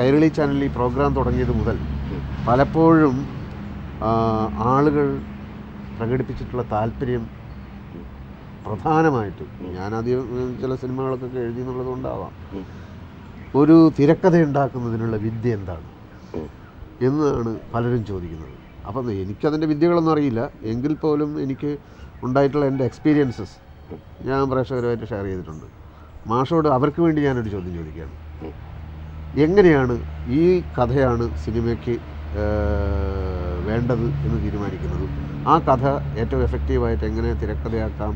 കൈരളി ചാനലിൽ ഈ പ്രോഗ്രാം തുടങ്ങിയത് മുതൽ പലപ്പോഴും ആളുകൾ പ്രകടിപ്പിച്ചിട്ടുള്ള താല്പര്യം പ്രധാനമായിട്ടും ആദ്യം ചില സിനിമകളൊക്കെ എഴുതി എന്നുള്ളത് കൊണ്ടാവാം. ഒരു തിരക്കഥ ഉണ്ടാക്കുന്നതിനുള്ള വിദ്യ എന്താണ്? എന്നാണ് പലരും ചോദിക്കുന്നത്. അപ്പം എനിക്കതിന്റെ വിദ്യകളൊന്നും അറിയില്ല. എങ്കിൽ പോലും എനിക്ക് ഉണ്ടായിട്ടുള്ള എന്റെ എക്സ്പീരിയൻസസ് ഞാൻ പ്രേക്ഷകരുമായിട്ട് ഷെയർ ചെയ്തിട്ടുണ്ട്. മാഷോട് അവർക്ക് വേണ്ടി ഞാനൊരു ചോദ്യം ചോദിക്കുകയാണ്. എങ്ങനെയാണ് ഈ കഥയാണ് സിനിമയ്ക്ക് വേണ്ടത് എന്ന് തീരുമാനിക്കുന്നത്? ആ കഥ ഏറ്റവും എഫക്റ്റീവായിട്ട് എങ്ങനെ തിരക്കഥയാക്കാം?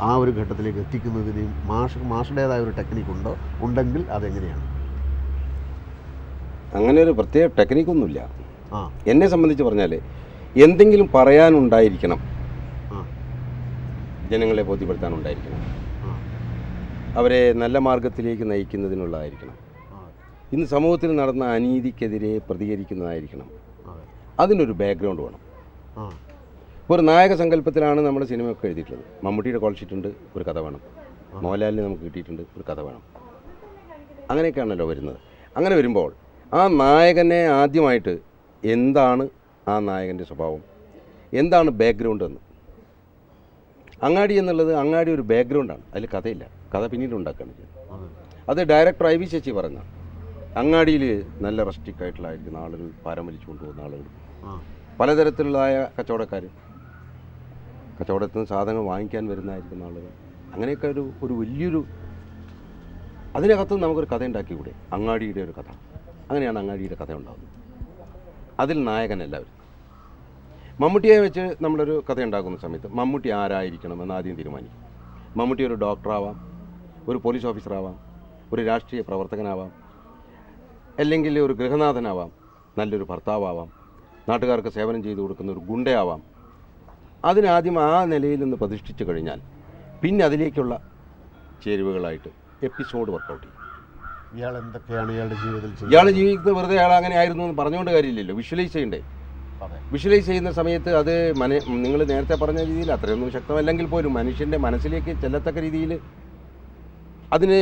ആ ഒരു ഘട്ടത്തിലേക്ക് എത്തിക്കുന്നതിന് മാഷ് മാഷുടേതായ ഒരു ടെക്നിക്ക് ഉണ്ടോ? ഉണ്ടെങ്കിൽ അതെങ്ങനെയാണ്? അങ്ങനെ ഒരു പ്രത്യേക ടെക്നിക്കൊന്നുമില്ല ആ. എന്നെ സംബന്ധിച്ച് പറഞ്ഞാൽ എന്തെങ്കിലും പറയാനുണ്ടായിരിക്കണം. ജനങ്ങളെ ബോധ്യപ്പെടുത്താനുണ്ടായിരിക്കണം. അവരെ നല്ല മാർഗത്തിലേക്ക് നയിക്കുന്നതിനുള്ളതായിരിക്കണം. ഇന്ന് സമൂഹത്തിൽ നടന്ന അനീതിക്കെതിരെ പ്രതികരിക്കുന്നതായിരിക്കണം. അതിനൊരു ബാക്ക്ഗ്രൗണ്ട് വേണം. ഇപ്പോൾ ഒരു നായക സങ്കല്പത്തിലാണ് നമ്മൾ സിനിമയൊക്കെ എഴുതിയിട്ടുള്ളത്. മമ്മൂട്ടിയുടെ കോൾ ഷീറ്റ് ഉണ്ട് ഒരു കഥ വേണം. മോഹൻലാലിന് നമുക്ക് കിട്ടിയിട്ടുണ്ട് ഒരു കഥ വേണം. അങ്ങനെയൊക്കെയാണല്ലോ വരുന്നത്. അങ്ങനെ വരുമ്പോൾ ആ നായകനെ ആദ്യമായിട്ട് എന്താണ് ആ നായകന്റെ സ്വഭാവം? എന്താണ് ബാക്ക്ഗ്രൗണ്ട് എന്ന്? അങ്ങാടി എന്നുള്ളത് അങ്ങാടി ഒരു ബാക്ക്ഗ്രൗണ്ടാണ് അതിൽ കഥയില്ല. കഥ പിന്നീട് ഉണ്ടാക്കുകയാണ് ചെയ്യുന്നത് അത്. ഡയറക്ടർ ഐ വി ചേച്ചി പറഞ്ഞ അങ്ങാടിയിൽ നല്ല റസ്റ്റിക് ആയിട്ടുള്ള ആളുകൾ പാരം വലിച്ചു കൊണ്ടുപോകുന്ന ആളുകൾ. പലതരത്തിലുള്ളതായ കച്ചവടക്കാർ. കച്ചവടത്തിൽ നിന്ന് സാധനങ്ങൾ വാങ്ങിക്കാൻ വരുന്നതായിരിക്കുന്ന ആളുകൾ. അങ്ങനെയൊക്കെ ഒരു ഒരു വലിയൊരു അതിനകത്ത് നമുക്കൊരു കഥ ഉണ്ടാക്കിക്കൂടെ അങ്ങാടിയുടെ ഒരു കഥ. അങ്ങനെയാണ് അങ്ങാടിയുടെ കഥ ഉണ്ടാകുന്നത് അതിൽ നായകൻ എല്ലാവരും. മമ്മൂട്ടിയെ വെച്ച് നമ്മളൊരു കഥ ഉണ്ടാക്കുന്ന സമയത്ത് മമ്മൂട്ടി ആരായിരിക്കണം എന്ന് ആദ്യം തീരുമാനിക്കും. മമ്മൂട്ടി ഒരു ഡോക്ടറാവാം ഒരു പോലീസ് ഓഫീസറാവാം ഒരു രാഷ്ട്രീയ പ്രവർത്തകനാവാം അല്ലെങ്കിൽ ഒരു ഗൃഹനാഥനാവാം നല്ലൊരു ഭർത്താവാം നാട്ടുകാർക്ക് സേവനം ചെയ്തു കൊടുക്കുന്ന ഒരു ഗുണ്ടയാവാം. അതിനാദ്യം ആ നിലയിൽ നിന്ന് പ്രതിഷ്ഠിച്ചു കഴിഞ്ഞാൽ പിന്നെ അതിലേക്കുള്ള ചേരുവകളായിട്ട് എപ്പിസോഡ് വർക്കൗട്ട് ചെയ്യും. ഇയാൾ എന്തൊക്കെയാണ് ഇയാളുടെ ജീവിതത്തിൽ ഇയാളുടെ ജീവിക്കുന്നത് വെറുതെ അയാൾ അങ്ങനെ ആയിരുന്നു എന്ന് പറഞ്ഞുകൊണ്ട് കാര്യമില്ലല്ലോ. വിഷ്വലൈസ് ചെയ്യണ്ടേ? വിഷ്വലൈസ് ചെയ്യുന്ന സമയത്ത് അത് മന നിങ്ങൾ നേരത്തെ പറഞ്ഞ രീതിയിൽ അത്രയൊന്നും ശക്തമല്ലെങ്കിൽ പോലും മനുഷ്യന്റെ മനസ്സിലേക്ക് ചെല്ലത്തക്ക രീതിയിൽ അതിന്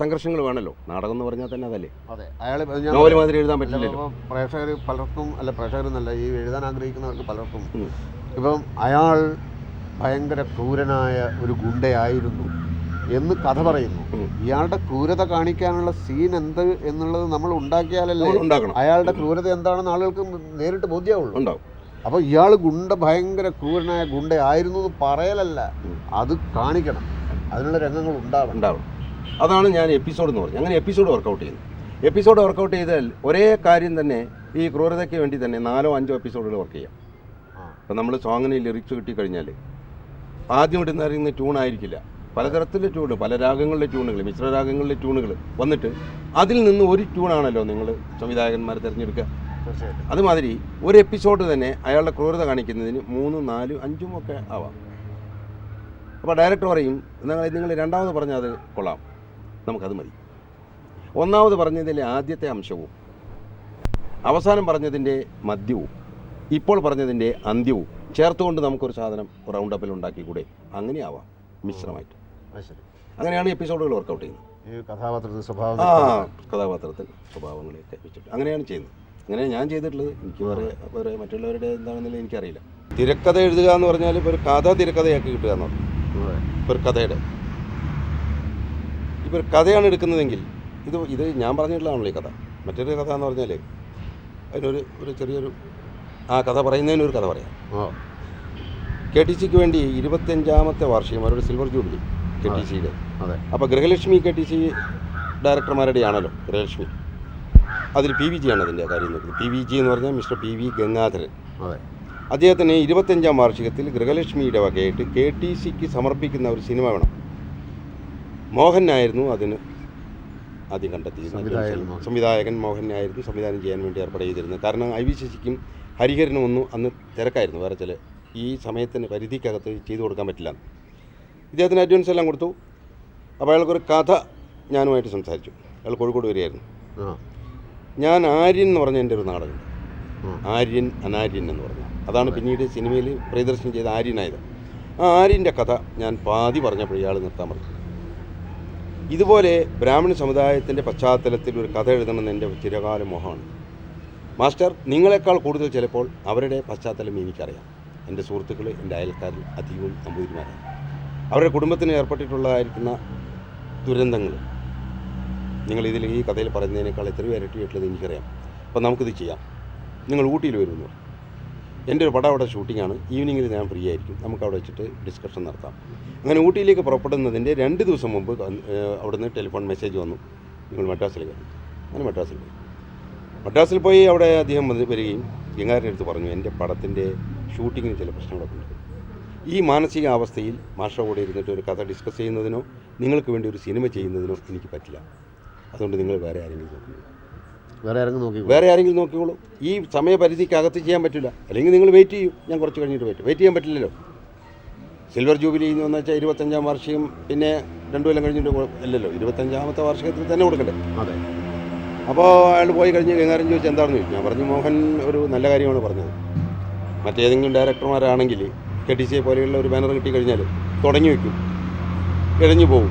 സംഘർഷങ്ങൾ വേണല്ലോ നാടകം എന്ന് പറഞ്ഞാൽ തന്നെ അതല്ലേ. അതെ അയാൾ നോവൽ മാതിരി എഴുതാൻ പറ്റില്ലല്ലോ. പ്രേക്ഷകർ പലർക്കും അല്ല പ്രേക്ഷകരെന്നല്ല ഈ എഴുതാൻ ആഗ്രഹിക്കുന്നവർക്ക് പലർക്കും. ഇപ്പം അയാൾ ഭയങ്കര ക്രൂരനായ ഒരു ഗുണ്ടയായിരുന്നു എന്ന് കഥ പറയുന്നു. ഇയാളുടെ ക്രൂരത കാണിക്കാനുള്ള സീൻ എന്ത് എന്നുള്ളത് നമ്മൾ ഉണ്ടാക്കിയാലല്ലേ അയാളുടെ ക്രൂരത എന്താണെന്ന് ആളുകൾക്ക് നേരിട്ട് ബോധ്യമാവുള്ളൂ ഉണ്ടാവും. അപ്പോൾ ഇയാൾ ഗുണ്ട ഭയങ്കര ക്രൂരനായ ഗുണ്ടയായിരുന്നു എന്ന് പറയലല്ല. അത് കാണിക്കണം. അതിനുള്ള രംഗങ്ങൾ ഉണ്ടാവണം. ഉണ്ടാവും അതാണ് ഞാൻ എപ്പിസോഡ് എന്ന് പറഞ്ഞത്. അങ്ങനെ എപ്പിസോഡ് വർക്കൗട്ട് ചെയ്യുന്നത് എപ്പിസോഡ് വർക്കൗട്ട് ചെയ്താൽ ഒരേ കാര്യം തന്നെ ഈ ക്രൂരതയ്ക്ക് വേണ്ടി തന്നെ നാലോ അഞ്ചോ എപ്പിസോഡുകൾ വർക്ക് ചെയ്യാം. അപ്പം നമ്മൾ സോങ്ങിന് ലിറിക്സ് കിട്ടിക്കഴിഞ്ഞാൽ ആദ്യം ഇടുന്ന അറിയുന്ന ട്യൂൺ ആയിരിക്കില്ല. പലതരത്തിലെ ട്യൂൺ പല രാഗങ്ങളിലെ ട്യൂണുകൾ മിശ്ര രാഗങ്ങളിലെ ട്യൂണുകൾ വന്നിട്ട് അതിൽ നിന്ന് ഒരു ട്യൂണാണല്ലോ നിങ്ങൾ സംവിധായകന്മാർ തിരഞ്ഞെടുക്കുക. അതുമാതിരി ഒരു എപ്പിസോഡ് തന്നെ അയാളുടെ ക്രൂരത കാണിക്കുന്നതിന് മൂന്നും നാലും അഞ്ചും ഒക്കെ ആവാം. അപ്പോൾ ഡയറക്ടർ പറയും നിങ്ങൾ നിങ്ങൾ രണ്ടാമത് പറഞ്ഞാൽ അത് കൊള്ളാം. നമുക്കത് മതി. ഒന്നാമത് പറഞ്ഞതിന്റെ ആദ്യത്തെ അംശവും അവസാനം പറഞ്ഞതിന്റെ മദ്യവും ഇപ്പോൾ പറഞ്ഞതിന്റെ അന്ത്യവും ചേർത്തുകൊണ്ട് നമുക്കൊരു സാധനം റൗണ്ട് അപ്പിൽ ഉണ്ടാക്കിക്കൂടെ? അങ്ങനെയാവാം മിശ്രമായിട്ട്. അങ്ങനെയാണ് എപ്പിസോഡുകൾ വർക്കൗട്ട് ചെയ്യുന്നത്. ഈ കഥാപാത്രത്തിന്റെ സ്വഭാവം ആ കഥാപാത്രത്തിൽ സ്വഭാവങ്ങളെയൊക്കെ വെച്ചിട്ട് അങ്ങനെയാണ് ചെയ്യുന്നത്. അങ്ങനെ ഞാൻ ചെയ്തിട്ടുള്ളത്. എനിക്ക് വേറെ വേറെ മറ്റുള്ളവരുടെ എന്താണെന്നില്ല എനിക്കറിയില്ല. തിരക്കഥ എഴുതുക എന്ന് പറഞ്ഞാൽ ഇപ്പോൾ ഒരു കഥ തിരക്കഥയാക്കി കിട്ടുക എന്ന് പറഞ്ഞു ഒരു കഥയുടെ. ഇപ്പോൾ ഒരു കഥയാണ് എടുക്കുന്നതെങ്കിൽ ഇത് ഇത് ഞാൻ പറഞ്ഞിട്ടുള്ളതാണല്ലോ ഈ കഥ. മറ്റൊരു കഥ എന്ന് പറഞ്ഞാൽ അതിനൊരു ഒരു ചെറിയൊരു ആ കഥ പറയുന്നതിനൊരു കഥ പറയാം. ആ. കെ ടി സിക്ക് വേണ്ടി ഇരുപത്തഞ്ചാമത്തെ വാർഷികം അവരുടെ സിൽവർ ജൂബിലി കെ ടി സിയുടെ. അതെ അപ്പോൾ ഗൃഹലക്ഷ്മി കെ ടി സി ഡയറക്ടർമാരുടെയാണല്ലോ ഗൃഹലക്ഷ്മി. അതിൽ പി വി ജി ആണ് അതിന്റെ കാര്യം നോക്കുന്നത് പി വി ജി എന്ന് പറഞ്ഞാൽ മിസ്റ്റർ പി വി ഗംഗാധരൻ. അതെ. അദ്ദേഹത്തിന് ഇരുപത്തഞ്ചാം വാർഷികത്തിൽ ഗൃഹലക്ഷ്മിയുടെ വകയായിട്ട് കെ ടി സിക്ക് സമർപ്പിക്കുന്ന ഒരു സിനിമ വേണം. മോഹനായിരുന്നു അതിന് ആദ്യം കണ്ടെത്തിയത്. സംവിധായകൻ മോഹൻ. ആയിരുന്നു മോഹനായിരുന്നു സംവിധാനം ചെയ്യാൻ വേണ്ടി ഏർപ്പാട് ചെയ്തിരുന്നത്. കാരണം ഐ വി ശശിക്കും ഹരിഹരനും ഒന്നും അന്ന് തിരക്കായിരുന്നു. വേറെ ചില ഈ സമയത്തിന് പരിധിക്കകത്ത് ചെയ്തു കൊടുക്കാൻ പറ്റില്ല. ഇദ്ദേഹത്തിന് അഡ്വാൻസ് എല്ലാം കൊടുത്തു. അപ്പോൾ അയാൾക്കൊരു കഥ ഞാനുമായിട്ട് സംസാരിച്ചു. അയാൾ കോഴിക്കോട് വരികയായിരുന്നു. ഞാൻ ആര്യൻ എന്ന് പറഞ്ഞ എന്റെ ഒരു നാടകം. ആര്യൻ അനാര്യൻ എന്ന് പറഞ്ഞു. അതാണ് പിന്നീട് സിനിമയിൽ പ്രിയദർശനം ചെയ്ത ആര്യനായത്. ആ ആര്യന്റെ കഥ ഞാൻ പാതി പറഞ്ഞപ്പോൾ ഇയാൾ നിർത്താൻ പറഞ്ഞു ഇതുപോലെ ബ്രാഹ്മണ സമുദായത്തിന്റെ പശ്ചാത്തലത്തിൽ ഒരു കഥ എഴുതണമെന്ന് എന്റെ ചിരകാല മോഹമാണ്. മാസ്റ്റർ നിങ്ങളെക്കാൾ കൂടുതൽ ചിലപ്പോൾ അവരുടെ പശ്ചാത്തലം എനിക്കറിയാം. എന്റെ സുഹൃത്തുക്കൾ എന്റെ അയൽക്കാരിൽ അധികവും നമ്പൂതിരിമാരാണ്. അവരുടെ കുടുംബത്തിന് ഏർപ്പെട്ടിട്ടുള്ളതായിരിക്കുന്ന ദുരന്തങ്ങൾ. നിങ്ങൾ ഇതിൽ ഈ കഥയിൽ പറയുന്നതിനേക്കാൾ എത്രയോ ഇരട്ടിയായിട്ടുള്ളത് എനിക്കറിയാം. അപ്പോൾ നമുക്കിത് ചെയ്യാം. നിങ്ങൾ ഊട്ടിയിൽ വരുമെന്ന് എന്റെ ഒരു പടം അവിടെ ഷൂട്ടിങ്ങാണ്. ഈവനിങ്ങിൽ ഞാൻ ഫ്രീ ആയിരിക്കും. നമുക്ക് അവിടെ വെച്ചിട്ട് ഡിസ്കഷൻ നടത്താം. അങ്ങനെ ഊട്ടിയിലേക്ക് പുറപ്പെടുന്നതിന്റെ രണ്ട് ദിവസം മുമ്പ് അവിടുന്ന് ടെലിഫോൺ മെസ്സേജ് വന്നു. നിങ്ങൾ മദ്രാസിൽ കയറി. അങ്ങനെ മദ്രാസിൽ പോയി. മദ്രാസിൽ പോയി അവിടെ അദ്ദേഹം വരികയും ഗംഗാരന്റെ അടുത്ത് പറഞ്ഞു എന്റെ പടത്തിന്റെ ഷൂട്ടിങ്ങിന് ചില പ്രശ്നങ്ങളൊക്കെ ഉണ്ട്. ഈ മാനസികാവസ്ഥയിൽ മാഷ കൂടെ ഇരുന്നിട്ട് ഒരു കഥ ഡിസ്കസ് ചെയ്യുന്നതിനോ നിങ്ങൾക്ക് വേണ്ടി ഒരു സിനിമ ചെയ്യുന്നതിനോ എനിക്ക് പറ്റില്ല. അതുകൊണ്ട് നിങ്ങൾ വേറെ ആരെങ്കിലും നോക്കുന്നു വേറെ ആരെങ്കിലും നോക്കി വേറെ ആരെങ്കിലും നോക്കിക്കോളൂ. ഈ സമയപരിധിക്കകത്ത് ചെയ്യാൻ പറ്റില്ല. അല്ലെങ്കിൽ നിങ്ങൾ വെയിറ്റ് ചെയ്യൂ. ഞാൻ കുറച്ച് കഴിഞ്ഞിട്ട് വെയിറ്റ് വെയിറ്റ് ചെയ്യാൻ പറ്റില്ലല്ലോ. സിൽവർ ജൂബിലി എന്ന് വെച്ചാൽ ഇരുപത്തഞ്ചാം വാർഷികം പിന്നെ രണ്ടു കൊല്ലം കഴിഞ്ഞിട്ട് അല്ലല്ലോ ഇരുപത്തഞ്ചാമത്തെ വാർഷികത്തിൽ തന്നെ കൊടുക്കണ്ടേ? അതെ. അപ്പോൾ അയാൾ പോയി കഴിഞ്ഞ് കൈകാര്യം ചോദിച്ചു എന്താണെന്ന് ചോദിച്ചു. ഞാൻ പറഞ്ഞു മോഹൻ ഒരു നല്ല കാര്യമാണ് പറഞ്ഞത്. മറ്റേതെങ്കിലും ഡയറക്ടർമാരാണെങ്കിൽ കെ ടി സിയെ പോലെയുള്ള ഒരു ബാനർ കിട്ടി കഴിഞ്ഞാൽ തുടങ്ങി വയ്ക്കും ഇഴഞ്ഞു പോകും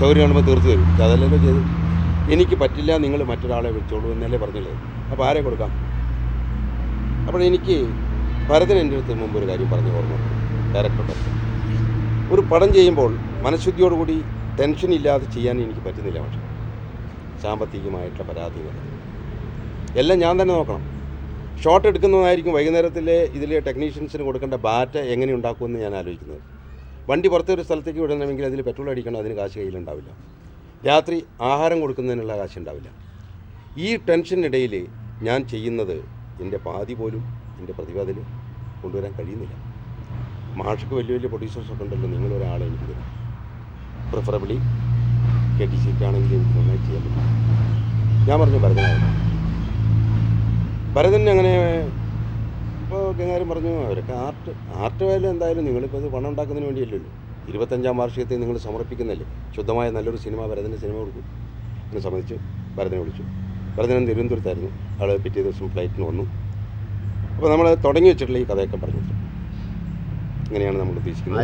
സൗകര്യം കാണുമ്പോൾ തീർത്ത് തരും. അതല്ലല്ലോ ചെയ്ത് എനിക്ക് പറ്റില്ല നിങ്ങൾ മറ്റൊരാളെ വിളിച്ചോളൂ എന്നല്ലേ പറഞ്ഞില്ലേ? അപ്പോൾ ആരെ കൊടുക്കാം? അപ്പോൾ എനിക്ക് ഭരതൻ എന്റെ അടുത്ത് മുമ്പ് ഒരു കാര്യം പറഞ്ഞു ഓർമ്മ ഡയറക്ടറുടെ ഒരു പടം ചെയ്യുമ്പോൾ മനഃശുദ്ധിയോടുകൂടി ടെൻഷൻ ഇല്ലാതെ ചെയ്യാൻ എനിക്ക് പറ്റുന്നില്ല പക്ഷേ. സാമ്പത്തികമായിട്ടുള്ള പരാതികൾ എല്ലാം ഞാൻ തന്നെ നോക്കണം. ഷോട്ട് എടുക്കുന്നതായിരിക്കും വൈകുന്നേരത്തിലെ ഇതിലെ ടെക്നീഷ്യൻസിന് കൊടുക്കേണ്ട ബാറ്റ എങ്ങനെ ഉണ്ടാക്കുമെന്ന് ഞാൻ ആലോചിക്കുന്നത്. വണ്ടി പുറത്തൊരു സ്ഥലത്തേക്ക് വിടണമെങ്കിൽ അതിൽ പെട്രോൾ അടിക്കണം അതിന് കാശ് കയ്യിലുണ്ടാവില്ല. രാത്രി ആഹാരം കൊടുക്കുന്നതിനുള്ള കാശ് ഉണ്ടാവില്ല. ഈ ടെൻഷനിടയിൽ ഞാൻ ചെയ്യുന്നത് എന്റെ പാതി പോലും എന്റെ പ്രതിഭതിൽ കൊണ്ടുവരാൻ കഴിയുന്നില്ല. മാഷക്ക് വലിയ വലിയ പ്രൊഡ്യൂസേഴ്സൊക്കെ ഉണ്ടല്ലോ നിങ്ങളൊരാളെ എനിക്ക് തരും. പ്രിഫറബിളി കെ ടി സിക്കാണെങ്കിൽ എനിക്ക് നന്നായി ചെയ്യാൻ പറ്റും. ഞാൻ പറഞ്ഞു ഭരതനായിരുന്നു ഭരതൻ അങ്ങനെ ഇപ്പോൾ ഗംഗാരം പറഞ്ഞു അവരൊക്കെ ആർട്ട് ആർട്ട് വേല എന്തായാലും നിങ്ങളിപ്പോൾ അത് പണം ഉണ്ടാക്കുന്നതിന് വേണ്ടിയല്ലല്ലോ ഇരുപത്തഞ്ചാം വാർഷികത്തിൽ നിങ്ങൾ സമർപ്പിക്കുന്നല്ലേ? ശുദ്ധമായ നല്ലൊരു സിനിമ ഭരതന്റെ സിനിമ കൊടുക്കും എന്നെ സംബന്ധിച്ച് ഭരതനെ വിളിച്ചു. ഭരതൻ തിരുവനന്തപുരത്തായിരുന്നു. ആൾ പിറ്റേ ദിവസം ഫ്ലൈറ്റിന് വന്നു. അപ്പോൾ നമ്മൾ തുടങ്ങി വെച്ചിട്ടുള്ള ഈ കഥയൊക്കെ പറഞ്ഞു കൊടുത്തു. ഇങ്ങനെയാണ് നമ്മൾ ഉദ്ദേശിക്കുന്നത്.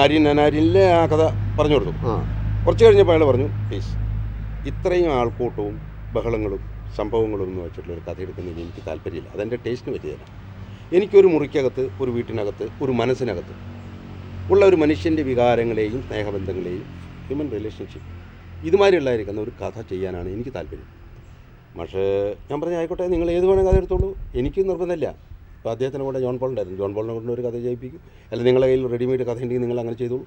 ആര്യൻ അനാര്യനിലെ ആ കഥ പറഞ്ഞു കൊടുത്തു. കുറച്ച് കഴിഞ്ഞപ്പോൾ അയാൾ പറഞ്ഞു പ്ലീസ് ഇത്രയും ആൾക്കൂട്ടവും ബഹളങ്ങളും സംഭവങ്ങളും എന്ന് വെച്ചിട്ടുള്ള ഒരു കഥ എടുക്കുന്നതിന് എനിക്ക് താല്പര്യമില്ല. അതെന്റെ ടേസ്റ്റിന് പറ്റിയതല്ല. എനിക്കൊരു മുറിക്കകത്ത് ഒരു വീട്ടിനകത്ത് ഒരു മനസ്സിനകത്ത് ഉള്ള ഒരു മനുഷ്യന്റെ വികാരങ്ങളെയും സ്നേഹബന്ധങ്ങളെയും ഹ്യൂമൻ റിലേഷൻഷിപ്പ് ഇതുമാതിരിയുള്ളതായിരിക്കുന്ന ഒരു കഥ ചെയ്യാനാണ് എനിക്ക് താല്പര്യം. പക്ഷേ ഞാൻ പറഞ്ഞ ആയിക്കോട്ടെ നിങ്ങൾ ഏത് വേണമെങ്കിൽ കഥ എടുത്തോളൂ. എനിക്ക് നിർബന്ധമില്ല. അപ്പോൾ അദ്ദേഹത്തിന് കൂടെ ജോൺ പോൾ ഉണ്ടായിരുന്നു ജോൺ പോളിനെ കൊണ്ട് ഒരു കഥ ചെയ്യിപ്പിക്കും. അല്ല നിങ്ങളുടെ കയ്യിൽ റെഡിമെയ്ഡ് കഥ ഉണ്ടെങ്കിൽ നിങ്ങൾ അങ്ങനെ ചെയ്തോളൂ.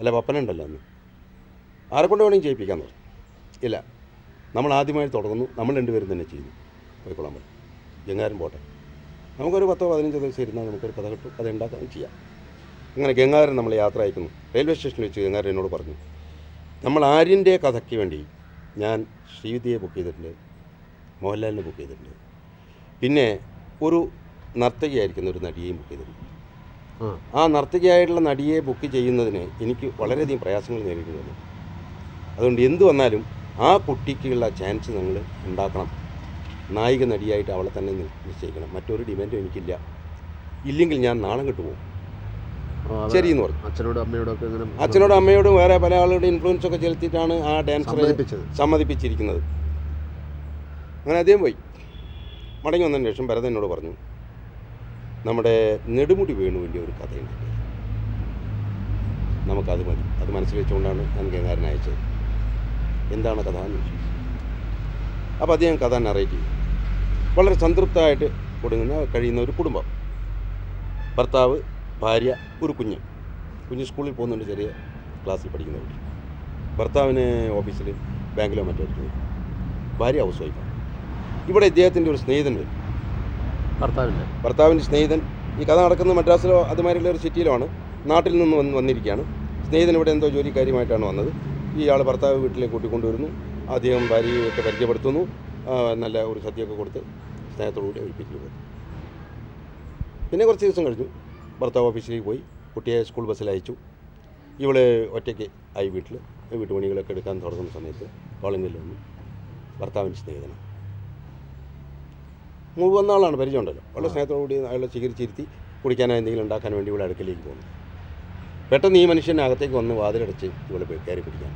അല്ല പപ്പനുണ്ടല്ലോ അന്ന്. ആരെ കൊണ്ട് വേണമെങ്കിൽ ചെയ്യിപ്പിക്കാൻ പറഞ്ഞു. ഇല്ല. നമ്മൾ ആദ്യമായി തുടങ്ങുന്നു. നമ്മൾ രണ്ടുപേരും തന്നെ ചെയ്യുന്നു. പോയിക്കൊള്ളാൻ പറ്റും. എങ്ങാരും പോട്ടെ. നമുക്കൊരു പത്തോ പതിനഞ്ചോ ദിവസം ഇരുന്നാൽ നമുക്കൊരു കഥ കിട്ടും. കഥ ഉണ്ടാക്കാൻ ചെയ്യാം. അങ്ങനെ ഗംഗാരൻ നമ്മൾ യാത്ര അയക്കുന്നു. റെയിൽവേ സ്റ്റേഷനിൽ വെച്ച് ഗംഗാരൻ എന്നോട് പറഞ്ഞു നമ്മൾ ആര്യന്റെ കഥയ്ക്ക് വേണ്ടി ഞാൻ ശ്രീവിദ്യയെ ബുക്ക് ചെയ്തിട്ടുണ്ട് മോഹൻലാലിനെ ബുക്ക് ചെയ്തിട്ടുണ്ട്. പിന്നെ ഒരു നർത്തകിയായിരിക്കുന്ന ഒരു നടിയെയും ബുക്ക് ചെയ്തിട്ടുണ്ട്. ആ. നർത്തകിയായിട്ടുള്ള നടിയെ ബുക്ക് ചെയ്യുന്നതിന് എനിക്ക് വളരെയധികം പ്രയാസങ്ങൾ നേരിടേണ്ടി വന്നു അതുകൊണ്ട് എന്തു വന്നാലും ആ കുട്ടിക്കുള്ള ചാൻസ് നിങ്ങൾ ഉണ്ടാക്കണം. നായിക നടിയായിട്ട് അവളെ തന്നെ നിശ്ചയിക്കണം. മറ്റൊരു ഡിമാൻഡും എനിക്കില്ല. ഇല്ലെങ്കിൽ ഞാൻ നാണം കിട്ടുപോകും. ശരി എന്ന് പറഞ്ഞു. അച്ഛനോടും അമ്മയോടും ഒക്കെ ഇങ്ങനെ അച്ഛനോടും അമ്മയോടും വേറെ പല ആളുകളുടെ ഇൻഫ്ലുവൻസ് ഒക്കെ ചെലുത്തിയിട്ടാണ് ആ ഡാൻസ് സമ്മതിപ്പിച്ചിരിക്കുന്നത്. അങ്ങനെ അദ്ദേഹം പോയി. മടങ്ങി വന്നതിന് ശേഷം ഭരതൻ എന്നോട് പറഞ്ഞു നമ്മുടെ നെടുമുടി വേണുവിന്റെ ഒരു കഥയുണ്ട് നമുക്കത് മതി. അത് മനസ്സിൽ വെച്ചുകൊണ്ടാണ് ഞാൻ ഗംഗാരൻ അയച്ചത്. എന്താണ് കഥ എന്ന് ചോദിച്ചു. അപ്പോൾ അദ്ദേഹം കഥ നറേറ്റ് ചെയ്തു. വളരെ സംതൃപ്തമായിട്ട് കൊടുങ്ങുന്ന കഴിയുന്ന ഒരു കുടുംബം. ഭർത്താവ് ഭാര്യ ഒരു കുഞ്ഞ്. കുഞ്ഞ് സ്കൂളിൽ പോകുന്നുണ്ട് ചെറിയ ക്ലാസ്സിൽ പഠിക്കുന്ന കുട്ടി. ഭർത്താവിന് ഓഫീസിൽ ബാങ്കിലോ മറ്റോ ഇരിക്കുന്നു ഭാര്യ ഹൗസ് വൈഫാണ് ഇവിടെ ഇദ്ദേഹത്തിന്റെ ഒരു സ്നേഹിതൻ വരും. ഭർത്താവിന്റെ? ഭർത്താവിന്റെ സ്നേഹിതൻ. ഈ കഥ നടക്കുന്നത് മദ്രാസിലോ അതുമാതിരിയുള്ള ഒരു സിറ്റിയിലാണ്. നാട്ടിൽ നിന്ന് വന്ന് വന്നിരിക്കുകയാണ്. സ്നേഹിതൻ ഇവിടെ എന്തോ ജോലി കാര്യമായിട്ടാണ് വന്നത്. ഈ ആൾ ഭർത്താവ് വീട്ടിലേക്ക് കൂട്ടിക്കൊണ്ടുവരുന്നു. അദ്ദേഹം ഭാര്യയൊക്കെ പരിചയപ്പെടുത്തുന്നു. നല്ല ഒരു സദ്യയൊക്കെ കൊടുത്ത് സ്നേഹത്തോടുകൂടി ഒഴിപ്പിച്ചു പോകും പിന്നെ കുറച്ച് ദിവസം കഴിഞ്ഞു. ഭർത്താവ് ഓഫീസിലേക്ക് പോയി. കുട്ടിയെ സ്കൂൾ ബസ്സിൽ അയച്ചു. ഇവൾ ഒറ്റയ്ക്ക് ആയി വീട്ടിൽ വീട്ടുപണികളൊക്കെ എടുക്കാൻ തുടങ്ങുന്ന സമയത്ത് കോളനിയിൽ വന്നു. ഭർത്താവിന്റെ സ്നേഹിതനാണ്. മുമ്പ് വന്ന ആളാണ് പരിചയമുണ്ടല്ലോ. വളരെ സ്നേഹത്തോടുകൂടി അയാളെ സ്വീകരിച്ചിരുത്തി കുടിക്കാനോ എന്തെങ്കിലും ഉണ്ടാക്കാൻ വേണ്ടി ഇവിടെ അടുക്കലേക്ക് പോകുന്നു. പെട്ടെന്ന് ഈ മനുഷ്യൻ അകത്തേക്ക് വന്ന് വാതിലടച്ച് ഇവളെ കയറി പിടിക്കാൻ.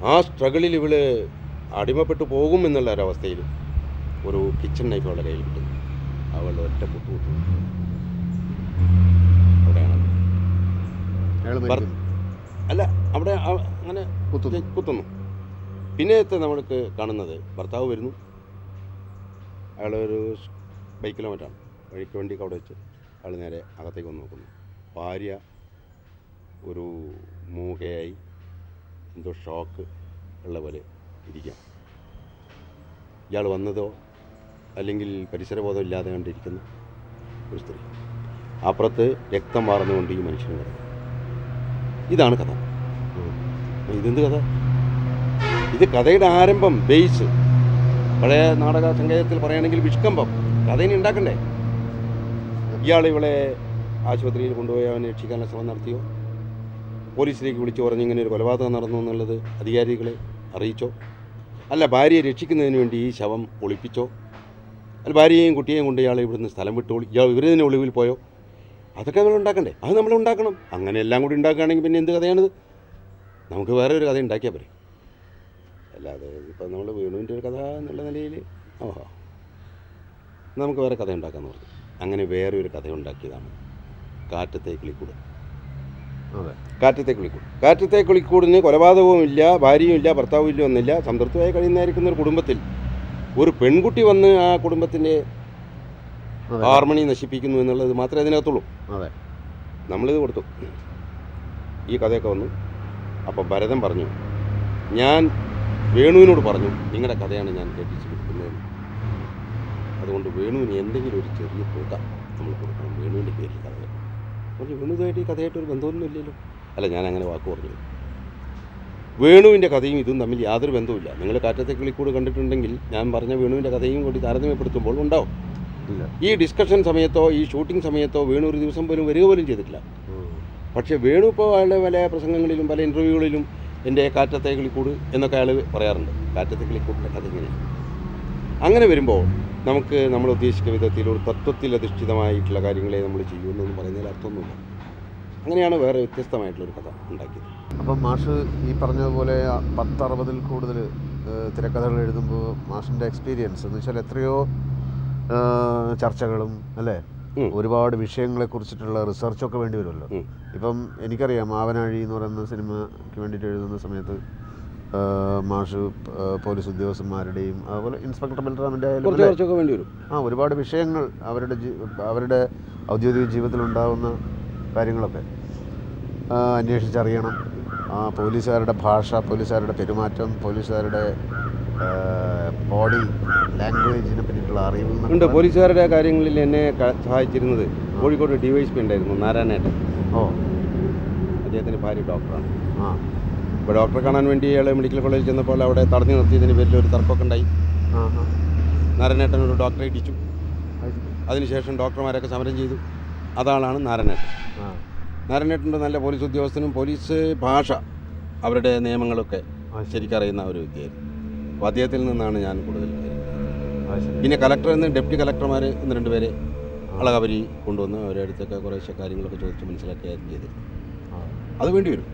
ആ സ്ട്രഗിളിൽ ഇവൾ അടിമപ്പെട്ടു പോകും എന്നുള്ള ഒരവസ്ഥയിൽ ഒരു കിച്ചൺ നൈഫ് അവളുടെ കയ്യിൽ കിട്ടുന്നു അവളുടെ ഒറ്റ കുത്തു അവിടെയാണ്. അയാൾ അല്ല അവിടെ അങ്ങനെ കുത്തുന്നു. പിന്നത്തെ നമ്മൾക്ക് കാണുന്നത് ഭർത്താവ് വരുന്നു. അയാളൊരു ബൈക്കിലോ മറ്റാണ് വഴിക്ക് വണ്ടിക്ക് അവിടെ വെച്ച് അയാൾ നേരെ അകത്തേക്ക് വന്ന് നോക്കുന്നു. ഭാര്യ ഒരു മൂകയായി എന്തോ ഷോക്ക് ഉള്ള പോലെ ഇരിക്കാം. ഇയാൾ വന്നതോ അല്ലെങ്കിൽ പരിസരബോധം ഇല്ലാതെ കണ്ടിരിക്കുന്ന ഒരു സ്ത്രീ. അപ്പുറത്ത് രക്തം വാർന്നുകൊണ്ട് ഈ മനുഷ്യൻ കിടക്കും ഇതാണ് കഥ. ഇതെന്ത് കഥ? ഇത് കഥയുടെ ആരംഭം ബേസ്. പഴയ നാടക സങ്കേതത്തിൽ പറയുകയാണെങ്കിൽ വിഷ്കമ്പം. കഥയിനി ഉണ്ടാക്കണ്ടേ? ഇയാൾ ഇവളെ ആശുപത്രിയിൽ കൊണ്ടുപോയി അവനെ രക്ഷിക്കാനുള്ള ശ്രമം നടത്തിയോ? പോലീസിലേക്ക് വിളിച്ചു പറഞ്ഞ് ഇങ്ങനെ ഒരു കൊലപാതകം നടന്നു എന്നുള്ളത് അധികാരികളെ അറിയിച്ചോ? അല്ല ഭാര്യയെ രക്ഷിക്കുന്നതിന് വേണ്ടി ഈ ശവം ഒളിപ്പിച്ചോ? അല്ല ഭാര്യയെയും കുട്ടിയെയും കൊണ്ട് ഇയാൾ ഇവിടുന്ന് സ്ഥലം വിട്ടു. ഇയാൾ ഇവരെ തന്നെ ഒളിവിൽ പോയോ? അതൊക്കെ നമ്മൾ ഉണ്ടാക്കണ്ടേ? അത് നമ്മൾ ഉണ്ടാക്കണം. അങ്ങനെ എല്ലാം കൂടി ഉണ്ടാക്കുകയാണെങ്കിൽ പിന്നെ എന്ത് കഥയാണിത്? നമുക്ക് വേറെ ഒരു കഥ ഉണ്ടാക്കിയാൽ പോരെ. അല്ലാതെ ഇപ്പം നമ്മൾ വേണുവിന്റെ ഒരു കഥ എന്നുള്ള നിലയിൽ ഓഹോ. നമുക്ക് വേറെ കഥ ഉണ്ടാക്കാമെന്ന് പറഞ്ഞു. അങ്ങനെ വേറെ ഒരു കഥ ഉണ്ടാക്കിയതാണ് കാറ്റത്തെ കിളിക്കൂട് കാറ്റത്തെ കിളിക്കൂട് കാറ്റത്തെ കിളിക്കൂടിന് കൊലപാതകവും ഇല്ല ഭാര്യയും ഇല്ല ഭർത്താവും ഇല്ല ഒന്നില്ല സംതൃപ്തമായി കഴിയുന്നതായിരിക്കുന്ന ഒരു കുടുംബത്തിൽ ഒരു പെൺകുട്ടി വന്ന് ആ കുടുംബത്തിന്റെ ഹാർമണി നശിപ്പിക്കുന്നു എന്നുള്ളത് മാത്രമേ അതിനകത്തുള്ളൂ. അതെ. നമ്മളിത് കൊടുത്തു. ഈ കഥയൊക്കെ വന്നു. അപ്പോൾ ഭരതൻ പറഞ്ഞു ഞാൻ വേണുവിനോട് പറഞ്ഞു നിങ്ങളുടെ കഥയാണ് ഞാൻ കേട്ടിച്ച് കൊടുക്കുന്നത് അതുകൊണ്ട് വേണുവിന് എന്തെങ്കിലും ഒരു ചെറിയ തുക നമ്മൾ കൊടുക്കണം വേണുവിന്റെ പേരിൽ കഥ പറഞ്ഞു വേണുതായിട്ട് ഈ കഥയായിട്ട് ഒരു ബന്ധമൊന്നും ഇല്ലല്ലോ. അല്ല ഞാൻ അങ്ങനെ വാക്ക് പറഞ്ഞു വേണുവിന്റെ കഥയും ഇതും തമ്മിൽ യാതൊരു ബന്ധവുമില്ല. നിങ്ങൾ കാറ്റത്തെ കിളിക്കൂട് കണ്ടിട്ടുണ്ടെങ്കിൽ ഞാൻ പറഞ്ഞ വേണുവിന്റെ കഥയും കൂടി താരതമ്യപ്പെടുത്തുമ്പോൾ ഉണ്ടാവും. ഈ ഡിസ്കഷൻ സമയത്തോ ഈ ഷൂട്ടിംഗ് സമയത്തോ വേണു ഒരു ദിവസം പോലും വരിക പോലും ചെയ്തിട്ടില്ല. പക്ഷെ വേണു ഇപ്പോൾ അയാളുടെ പല പ്രസംഗങ്ങളിലും പല ഇന്റർവ്യൂകളിലും എന്റെ കാറ്റത്തെ കിളിക്കൂട് എന്നൊക്കെ അയാൾ പറയാറുണ്ട്. കാറ്റത്തെ കിളിക്കൂടിന്റെ കഥ ഇങ്ങനെ. അങ്ങനെ വരുമ്പോൾ നമുക്ക് നമ്മൾ ഉദ്ദേശിക്കുന്ന വിധത്തിൽ ഒരു തത്വത്തിൽ അധിഷ്ഠിതമായിട്ടുള്ള കാര്യങ്ങളെ നമ്മൾ ചെയ്യുമെന്നൊന്നും പറയുന്നതിൽ അർത്ഥമൊന്നുമില്ല. അങ്ങനെയാണ് വേറെ വ്യത്യസ്തമായിട്ടുള്ളൊരു കഥ ഉണ്ടാക്കിയത്. അപ്പം മാഷ് ഈ പറഞ്ഞതുപോലെ പത്തറുപതിൽ കൂടുതൽ തിരക്കഥകൾ എഴുതുമ്പോൾ മാഷിന്റെ എക്സ്പീരിയൻസ് എന്ന് വെച്ചാൽ എത്രയോ ചർച്ചകളും അല്ലേ? ഒരുപാട് വിഷയങ്ങളെ കുറിച്ചിട്ടുള്ള റിസർച്ചൊക്കെ വേണ്ടി വരുമല്ലോ. ഇപ്പം എനിക്കറിയാം ആവനാഴി എന്ന് പറയുന്ന സിനിമയ്ക്ക് വേണ്ടിയിട്ട് എഴുതുന്ന സമയത്ത് മാഷ് പോലീസ് ഉദ്യോഗസ്ഥന്മാരുടെയും അതുപോലെ ഇൻസ്പെക്ടർ ബൽറാമിന്റെ ആയാലും ആ ഒരുപാട് വിഷയങ്ങൾ അവരുടെ അവരുടെ ഔദ്യോഗിക ജീവിതത്തിൽ ഉണ്ടാകുന്ന കാര്യങ്ങളൊക്കെ അന്വേഷിച്ചറിയണം. ആ പോലീസുകാരുടെ ഭാഷ പോലീസുകാരുടെ പെരുമാറ്റം പോലീസുകാരുടെ ബോഡി ലാംഗ്വേജിനെ പറ്റിയിട്ടുള്ള അറിവ് ഉണ്ട്. പോലീസുകാരുടെ കാര്യങ്ങളിൽ എന്നെ സഹായിച്ചിരുന്നത് Kozhikode D Y S P ഉണ്ടായിരുന്നു നാരായണേട്ടൻ. ഓ. അദ്ദേഹത്തിന്റെ ഭാര്യ ഡോക്ടറാണ്. ആ. ഇപ്പോൾ ഡോക്ടറെ കാണാൻ വേണ്ടി അയാൾ മെഡിക്കൽ കോളേജിൽ ചെന്നപ്പോൾ അവിടെ തടഞ്ഞു നിർത്തിയതിന് പേരിൽ ഒരു തർക്കമൊക്കെ ഉണ്ടായി. നാരായണേട്ടൻ ഒരു ഡോക്ടറെ ഇടിച്ചു. അതിനുശേഷം ഡോക്ടർമാരൊക്കെ സമരം ചെയ്തു. അതാളാണ് നാരായണേട്ടൻ. നാരായണേട്ടന്റെ നല്ല പോലീസ് ഉദ്യോഗസ്ഥനും പോലീസ് ഭാഷ അവരുടെ നിയമങ്ങളൊക്കെ ശരിക്കറിയുന്ന ഒരു വ്യക്തിയായിരുന്നു. അപ്പോൾ അദ്ദേഹത്തിൽ നിന്നാണ് ഞാൻ കൂടുതൽ പിന്നെ കലക്ടർ നിന്ന് ഡെപ്യൂട്ടി കലക്ടർമാർ ഒന്ന് രണ്ടുപേരെ അളകവരി കൊണ്ടുവന്ന് അവരുടെ അടുത്തൊക്കെ കുറേശ്ശെ കാര്യങ്ങളൊക്കെ ചോദിച്ച് മനസ്സിലാക്കിയായിരുന്നു ചെയ്തത്. അത് വേണ്ടി വരും.